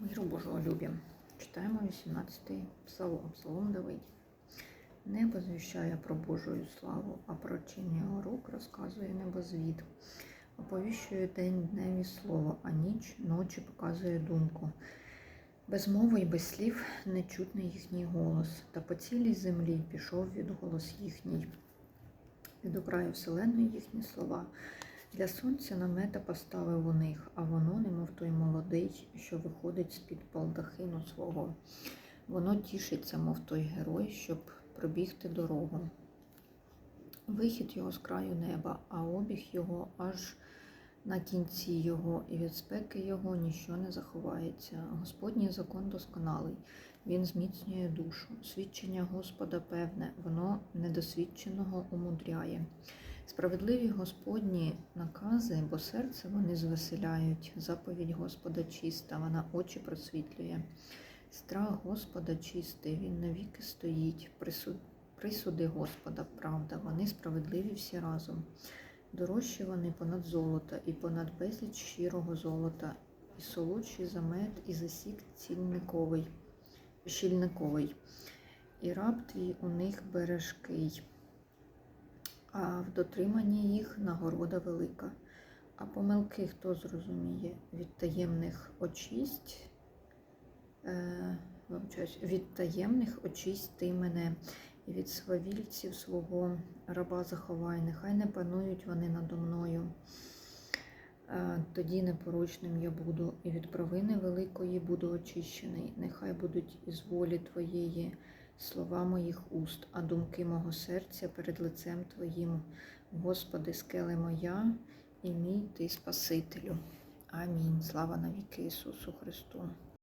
Миру Божого любім. Читаємо 18-й псалом, псалом Давид. Небо звіщає про Божою славу, а про чинні рук розказує небозвід. Оповіщує день дневі слово, а ніч ночі показує думку. Без мови й без слів не чутний їхній голос, та по цілій землі пішов відголос їхній. Від краю вселеної їхні слова. Для сонця намета поставив у них, а воно, немов той молодий, що виходить з-під балдахину свого. Воно тішиться, мов той герой, щоб пробігти дорогу. Вихід його з краю неба, а обіг його аж на кінці його, і від спеки його ніщо не заховається. Господній закон досконалий, він зміцнює душу. Свідчення Господа певне, воно недосвідченого умудряє. Справедливі Господні накази, бо серце вони звеселяють. Заповідь Господа чиста, вона очі просвітлює. Страх Господа чистий, він навіки стоїть. Присуд... Присуди Господа, правда, вони справедливі всі разом. Дорожчі вони понад золота і понад безліч щирого золота, і солодший за мед, і засік цільниковий, щільниковий. І раб твій у них бережкий а в дотриманні їх нагорода велика. А помилки хто зрозуміє? Від таємних очисть, е, від таємних очисть ти мене, і від свавільців свого раба заховай, нехай не панують вони надо мною. Е, Тоді непорочним я буду, і від провини великої буду очищений. Нехай будуть із волі Твоєї слова моїх уст, а думки мого серця перед лицем Твоїм. Господи, скеле моя і мій Ти Спасителю. Амінь. Слава навіки Ісусу Христу.